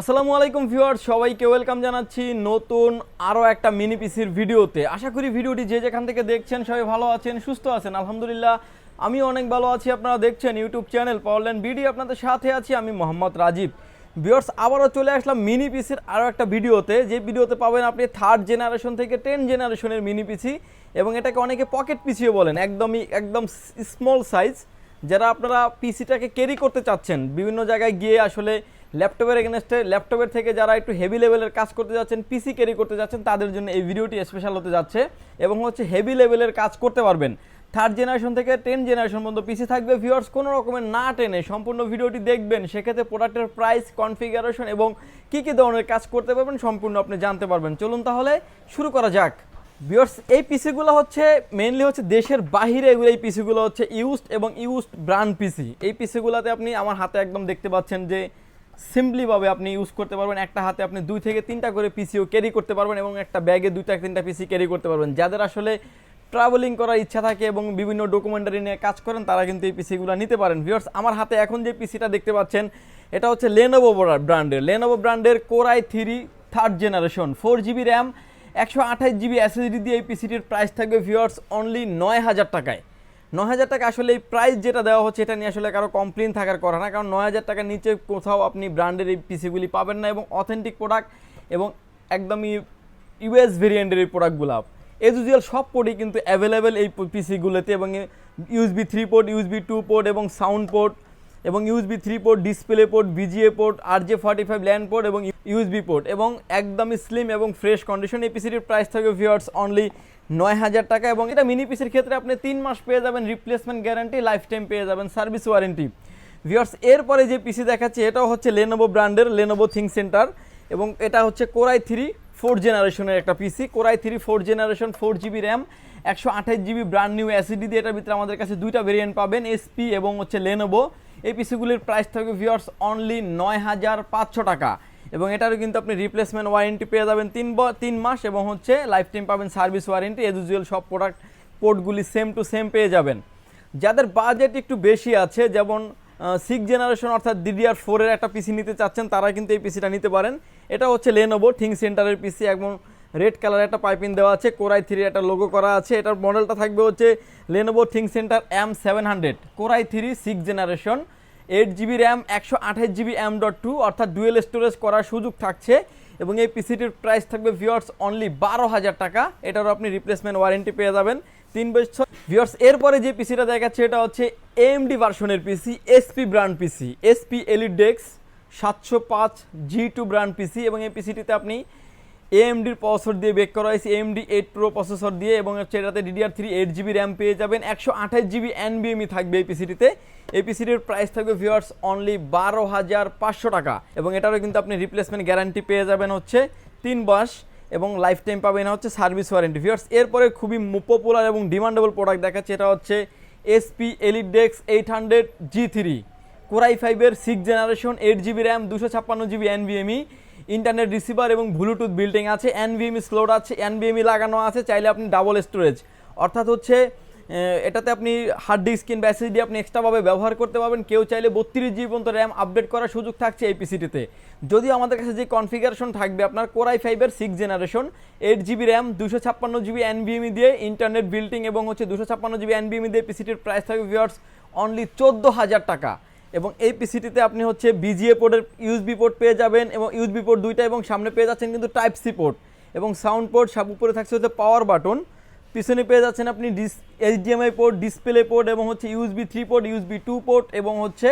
আসসালামু আলাইকুম ভিউয়ার সবাইকে ওয়েলকাম জানাচ্ছি নতুন আরও একটা মিনি পিসির ভিডিওতে। আশা করি ভিডিওটি যে যেখান থেকে দেখছেন সবাই ভালো আছেন, সুস্থ আছেন, আলহামদুলিল্লাহ। আমি অনেক ভালো আছি, আপনারা দেখছেন ইউটিউব চ্যানেল পাওয়ারল্যান্ড বিডি আপনাদের সাথে আছি আমি মোহাম্মদ রাজীব। ভিউয়ার্স, আবারও চলে আসলাম মিনি পিসির আরও একটা ভিডিওতে। যে ভিডিওতে পাবেন আপনি থার্ড জেনারেশন থেকে টেন জেনারেশনের মিনি পিসি এবং এটাকে অনেকে পকেট পিছিয়ে বলেন, একদমই, একদম স্মল সাইজ যারা আপনারা পিসিটাকে ক্যারি করতে চাচ্ছেন, বিভিন্ন জায়গায় গিয়ে আসলে ল্যাপটপের এগেনস্টে ল্যাপটপের থেকে যারা একটু হেভি লেভেলের কাজ করতে যাচ্ছেন পিসি ক্যারি করতে যাচ্ছেন, তাদের জন্য এই ভিডিওটি স্পেশাল হতে যাচ্ছে এবং হচ্ছে হেভি লেভেলের কাজ করতে পারবেন। থার্ড জেনারেশন থেকে টেন জেনারেশন পর্যন্ত পিসি থাকবে। ভিউয়ার্স কোনো রকমের না টেনে সম্পূর্ণ ভিডিওটি দেখবেন। সেক্ষেত্রে প্রোডাক্টের প্রাইস কনফিগারেশন এবং কী কী ধরনের কাজ করতে পারবেন সম্পূর্ণ আপনি জানতে পারবেন। চলুন তাহলে শুরু করা যাক। ভিউয়ার্স এই পিসিগুলো হচ্ছে মেইনলি হচ্ছে দেশের বাহিরে এগুলো এই পিসিগুলো হচ্ছে ইউজড এবং ইউজড ব্র্যান্ড পিসি এই পিসিগুলোতে আপনি আমার হাতে একদম দেখতে পাচ্ছেন যে সিম্পলিভাবে আপনি ইউজ করতে পারবেন। একটা হাতে আপনি দুই থেকে তিনটা করে পিসিও ক্যারি করতে পারবেন এবং একটা ব্যাগে দুইটা তিনটা পিসি ক্যারি করতে পারবেন। যাদের আসলে ট্রাভেলিং করার ইচ্ছা থাকে এবং বিভিন্ন ডকুমেন্টারি নিয়ে কাজ করেন, তারা কিন্তু এই পিসিগুলো নিতে পারেন। ভিউয়ার্স আমার হাতে এখন যে পিসিটা দেখতে পাচ্ছেন, এটা হচ্ছে লেনোভো ব্র্যান্ডের লেনোভো ব্র্যান্ডের core i three third generation four GB RAM একশো আঠাশ জিবি এসএসডি দিয়ে এই পিসিটির প্রাইস থাকবে ভিউয়ার্স অনলি নয় হাজার টাকায়। নয় হাজার টাকা আসলে এই প্রাইস যেটা দেওয়া হচ্ছে, এটা নিয়ে আসলে কারও কমপ্লেন থাকার কথা না। কারণ নয় হাজার টাকার নিচে কোথাও আপনি ব্র্যান্ডের এই পিসিগুলি পাবেন না এবং অথেন্টিক প্রোডাক্ট এবং একদমই ইউএস ভেরিয়েন্টের এই প্রোডাক্টগুলো এজ ইউজুয়াল সব পোর্টই কিন্তু অ্যাভেলেবেল এই পিসিগুলোতে এবং USB three port USB two port এবং সাউন্ড পোর্ট এবং USB three port display port VGA port R J forty five LAN port এবং ইউএসবি পোর্ট এবং একদমই স্লিম এবং ফ্রেশ কন্ডিশন এই পিসিটির প্রাইস থাকবে ভিওয়ার্স অনলি নয় হাজার টাকা এবং এটা মিনি পিসির ক্ষেত্রে আপনি তিন মাস পেয়ে যাবেন রিপ্লেসমেন্ট গ্যারান্টি লাইফ টাইম পেয়ে যাবেন সার্ভিস ওয়ারেন্টি ভিওয়ার্স এরপরে যে পিসি দেখাচ্ছে, এটাও হচ্ছে লেনোভো ব্র্যান্ডের লেনোভো থিঙ্ক সেন্টার এবং এটা হচ্ছে কোরাই থ্রি ফোর জেনারেশনের একটা PC core i three four generation four GB RAM একশো আঠাশ জিবি ব্র্যান্ড নিউ অ্যাসিডি দিয়ে এটার ভিতরে আমাদের কাছে দুইটা ভেরিয়েন্ট পাবেন এসপি এবং হচ্ছে লেনোভো এই পিসিগুলির প্রাইস থাকবে ভিওয়ার্স অনলি নয় হাজার পাঁচশো টাকা। এবং এটারও কিন্তু আপনি রিপ্লেসমেন্ট ওয়ারেন্টি পেয়ে যাবেন তিন তিন মাস এবং হচ্ছে লাইফ টাইম পাবেন সার্ভিস ওয়ারেন্টি এজ ইউজুয়াল সব প্রোডাক্ট পোর্টগুলি সেম টু সেম পেয়ে যাবেন। যাদের বাজেট একটু বেশি আছে, যেমন সিক্স জেনারেশন অর্থাৎ ডিডিআর ফোরের একটা পিসি নিতে চাচ্ছেন, তারা কিন্তু এই পিসিটা নিতে পারেন। এটা হচ্ছে লেনোভো থিং সেন্টারের পিসি এবং রেড কালার একটা পাইপিং দেওয়া আছে কোরাই থ্রি একটা লোগো করা আছে। এটার মডেলটা থাকবে হচ্ছে Lenovo ThinkCentre M seven hundred core i three six generation eight GB RAM একশো আঠাশ জিবি এম ডট টু অর্থাৎ ডুয়েল স্টোরেজ করার সুযোগ থাকছে। এবং এই পিসিটির প্রাইস থাকবে ভিওয়ার্স অনলি বারো হাজার টাকা। এটারও আপনি রিপ্লেসমেন্ট ওয়ারেন্টি পেয়ে যাবেন। তিন বছর ভিওয়ার্স এরপরে যে পিসিটা দেখাচ্ছে এটা হচ্ছে এএমডি ভার্সনের PC HP brand PC HP EliteDesk সাতশো পাঁচ জি টু ব্র্যান্ড পিসি এবং এই পিসিটিতে আপনি এএমডির প্রসেসর দিয়ে বেক করা হয়েছে এএমডি এইট প্রো প্রসেসর দিয়ে এবং এটাতে DDR three eight GB RAM পেয়ে যাবেন, একশো আঠাশ জিবি এনবিএমই থাকবে এই পিসিটিতে এই পিসিটির প্রাইস থাকবে ভিওয়ার্স অনলি বারো হাজার পাঁচশো টাকা এবং এটারও কিন্তু আপনি রিপ্লেসমেন্ট গ্যারান্টি পেয়ে যাবেন হচ্ছে তিন মাস এবং লাইফ টাইম পাবেন হচ্ছে সার্ভিস ওয়ারেন্টি ভিওয়ার্স এরপরে খুবই পপুলার এবং ডিমান্ডেবল প্রোডাক্ট দেখাচ্ছে, এটা হচ্ছে HP EliteDesk eight hundred G three core i ফাইভের six generation eight GB RAM দুশো ছাপ্পান্ন জিবি এনভিএমই ইন্টারনেট রিসিভার এবং ব্লুটুথ বিল্ডিং আছে এনভিএমই স্লোড আছে এনভিএমই লাগানো আছে, চাইলে আপনি ডাবল স্টোরেজ। অর্থাৎ হচ্ছে এটাতে আপনি হার্ড ডিস্ক কিংবা এসএসডি আপনি এক্সট্রাভাবে ব্যবহার করতে পারবেন। কেউ চাইলে বত্রিশ জিবি পর্যন্ত র্যাম আপডেট করার সুযোগ থাকছে এই পিসিটিতে। যদিও আমাদের কাছে যে কনফিগারেশন থাকবে, আপনার কোরাই ফাইভের six generation, eight GB RAM, দুশো ছাপ্পান্ন জিবি এনভিএমই দিয়ে ইন্টারনেট বিল্ডিং এবং হচ্ছে দুশো ছাপ্পান্ন জিবি এনভিএমই দিয়ে পিসিটির প্রাইস থাকবে ভিওয়ার্স অনলি চোদ্দ হাজার টাকা। এবং এই পিসিটিতে আপনি হচ্ছে বিজিএ পোর্টের ইউএসবি পোর্ট পেয়ে যাবেন এবং ইউএসবি পোর্ট দুইটা এবং সামনে পেয়ে যাচ্ছেন কিন্তু টাইপ সি পোর্ট এবং সাউন্ড পোর্ট সব উপরে থাকছে হচ্ছে পাওয়ার বাটন পিছনে পেয়ে যাচ্ছেন আপনি ডিস এইচডিএমআই পোর্ট ডিসপ্লে পোর্ট এবং হচ্ছে USB three port USB two port এবং হচ্ছে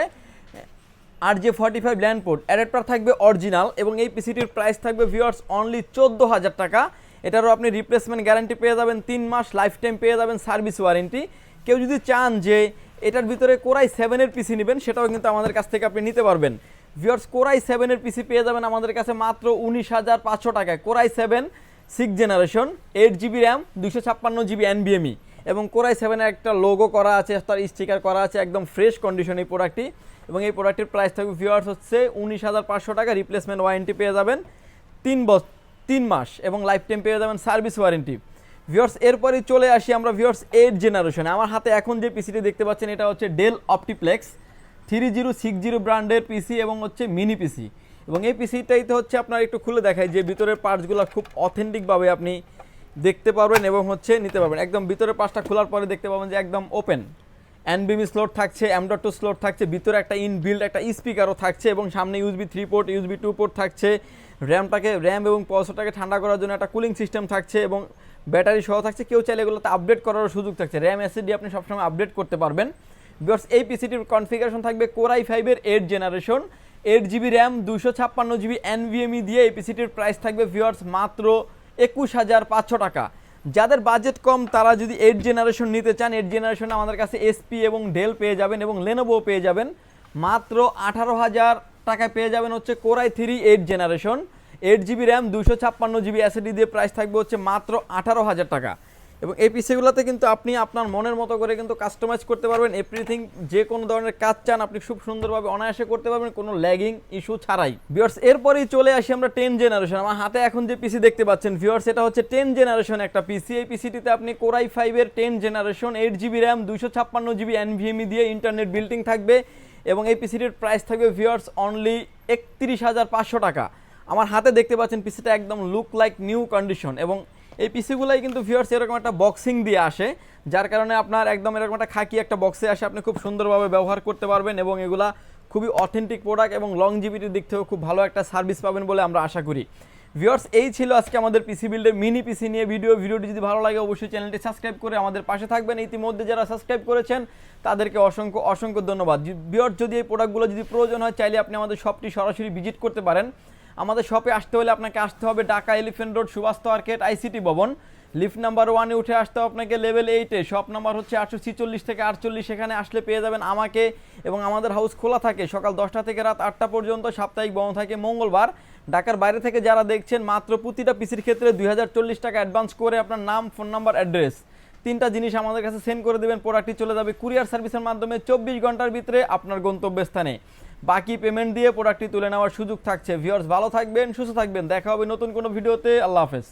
R J forty five LAN port adapter থাকবে অরিজিনাল এবং এই পিসিটির প্রাইস থাকবে ভিওয়ার্স অনলি চোদ্দ হাজার টাকা। এটারও আপনি রিপ্লেসমেন্ট গ্যারান্টি পেয়ে যাবেন তিন মাস লাইফ টাইম পেয়ে যাবেন সার্ভিস ওয়ারেন্টি কেউ যদি চান যে এটার ভিতরে কোরাই সেভেনের পিসি নেবেন, সেটাও কিন্তু আমাদের কাছ থেকে আপনি নিতে পারবেন। ভিউয়ার্স কোরাই সেভেনের পিসি পেয়ে যাবেন আমাদের কাছে মাত্র উনিশ হাজার পাঁচশো টাকায়। Core i seven six generation eight GB RAM দুশো ছাপ্পান্ন জিবি এনবিএমই এবং কোরাই সেভেনের একটা লোগো করা আছে, তার স্টিকার করা আছে, একদম ফ্রেশ কন্ডিশন এই প্রোডাক্টটি এবং এই প্রোডাক্টের প্রাইস থাকবে ভিওয়ার্স হচ্ছে উনিশ হাজার পাঁচশো টাকা রিপ্লেসমেন্ট ওয়ারেন্টি পেয়ে যাবেন তিন বছর তিন মাস এবং লাইফ টাইম পেয়ে যাবেন সার্ভিস ওয়ারেন্টি ভিউয়ার্স, এরপরে চলে আসি আমরা ভিওর্স এইট জেনারেশনে আমার হাতে এখন যে পিসিটি দেখতে পাচ্ছেন, এটা হচ্ছে Dell OptiPlex three zero six zero ব্র্যান্ডের পিসি এবং হচ্ছে মিনি পিসি এবং এই পিসিটাই তো হচ্ছে আপনার একটু খুলে দেখায় যে ভিতরের পার্টসগুলো খুব অথেন্টিকভাবে আপনি দেখতে পারবেন এবং হচ্ছে নিতে পারবেন। একদম ভিতরের পার্টসটা খোলার পরে দেখতে পাবেন যে একদম ওপেন এনবিএমি স্লোট থাকছে এম টু স্লোট থাকছে, ভিতরে একটা ইনবিল্ড একটা স্পিকারও থাকছে এবং সামনে USB three port USB two port থাকছে। র্যামটাকে র্যাম এবং প্রসেসরটাকে ঠান্ডা করার জন্য একটা কুলিং সিস্টেম থাকছে এবং ব্যাটারি সহ থাকছে। কেউ চাইলে এগুলোতে আপডেট করারও সুযোগ থাকছে। র্যাম এসিডি আপনি সবসময় আপডেট করতে পারবেন। বিকজ এই পিসিটির কনফিগারেশন থাকবে কোরাই ফাইভের eight generation eight GB RAM দুশো ছাপ্পান্ন জিবি এনভিএমই দিয়ে এই পিসিটির প্রাইস থাকবে ভিওয়ার্স মাত্র একুশ হাজার পাঁচশো টাকা। যাদের বাজেট কম, তারা যদি এইট জেনারেশন নিতে চান এইট জেনারেশনে আমাদের কাছে এসপি এবং ডেল পেয়ে যাবেন এবং লেনোভো পেয়ে যাবেন। মাত্র আঠারো হাজার টাকায় পেয়ে যাবেন হচ্ছে core i three eight generation eight GB RAM দুশো ছাপ্পান্ন জিবি অ্যাসিডি দিয়ে প্রাইস থাকবে হচ্ছে মাত্র আঠারো হাজার টাকা। এবং এই পিসিগুলোতে কিন্তু আপনি আপনার মনের মতো করে কিন্তু কাস্টমাইজ করতে পারবেন। এভরিথিং যে কোনো ধরনের কাজ চান, আপনি খুব সুন্দরভাবে অনায়াসে করতে পারবেন, কোনো ল্যাগিং ইস্যু ছাড়াই। ভিওর্স এরপরেই চলে আসি আমরা টেন জেনারেশন আমার হাতে এখন যে পিসি দেখতে পাচ্ছেন ভিওর্স এটা হচ্ছে টেন জেনারেশন একটা পিসি এই পিসিটিতে আপনি কোরাই ফাইভের ten generation eight GB RAM দুশো ছাপ্পান্ন জিবি এনভিএমই দিয়ে ইন্টারনেট বিল্ডিং থাকবে এবং এই পিসিটির প্রাইস থাকবে ভিওর্স অনলি একত্রিশ হাজার পাঁচশো টাকা। আমার হাতে দেখতে পাচ্ছেন পিসিটা একদম লুক লাইক নিউ কন্ডিশন এবং এই পিসিগুলাই কিন্তু ভিউয়ার্স এরকম একটা বক্সিং দিয়ে আসে, যার কারণে আপনার একদম এরকম একটা খাকি একটা বক্সে আসে, আপনি খুব সুন্দরভাবে ব্যবহার করতে পারবেন এবং এগুলা খুবই অথেন্টিক প্রোডাক্ট এবং লংজিভিটির দিক থেকেও খুব ভালো একটা সার্ভিস পাবেন বলে আমরা আশা করি। ভিউয়ার্স এই ছিল আজকে আমাদের পিসি বিল্ডের মিনি পিসি নিয়ে ভিডিও ভিডিওটি যদি ভালো লাগে, অবশ্যই চ্যানেলটি সাবস্ক্রাইব করে আমাদের পাশে থাকবেন। ইতিমধ্যে যারা সাবস্ক্রাইব করেছেন, তাদেরকে অসংখ্য অসংখ্য ধন্যবাদ। ভিউয়ার্স যদি এই প্রোডাক্টগুলো যদি প্রয়োজন হয়, চাইলে আপনি আমাদের শপটি সরাসরি ভিজিট করতে পারেন। আমাদের শপে আসতে হলে আপনাকে আসতে হবে Dhaka elephant road Subastu market ICT ভবন। লিফট নাম্বার ওয়ানে উঠে আসতে হবে আপনাকে লেভেল এইটে শপ নাম্বার হচ্ছে আটশো ছিচল্লিশ থেকে আটচল্লিশ। সেখানে আসলে পেয়ে যাবেন আমাকে এবং আমাদের হাউস খোলা থাকে সকাল দশটা থেকে রাত আটটা পর্যন্ত, সাপ্তাহিক বন্ধ থাকে মঙ্গলবার। ঢাকার বাইরে থেকে যারা দেখছেন, মাত্র প্রতিটা পিসির ক্ষেত্রে দুই হাজার চল্লিশ টাকা অ্যাডভান্স করে আপনার নাম ফোন নাম্বার অ্যাড্রেস তিনটা জিনিস আমাদের কাছে সেন্ড করে দেবেন প্রোডাক্টটি চলে যাবে কুরিয়ার সার্ভিসের মাধ্যমে। চব্বিশ ঘণ্টার ভিতরে আপনার গন্তব্যস্থানে। বাকি পেমেন্ট দিয়ে প্রোডাক্টটি তুলে নেওয়ার সুযোগ থাকছে। ভিউয়ার্স ভালো থাকবেন, সুস্থ থাকবেন। দেখা হবে নতুন কোনো ভিডিওতে আল্লাহ হাফেজ।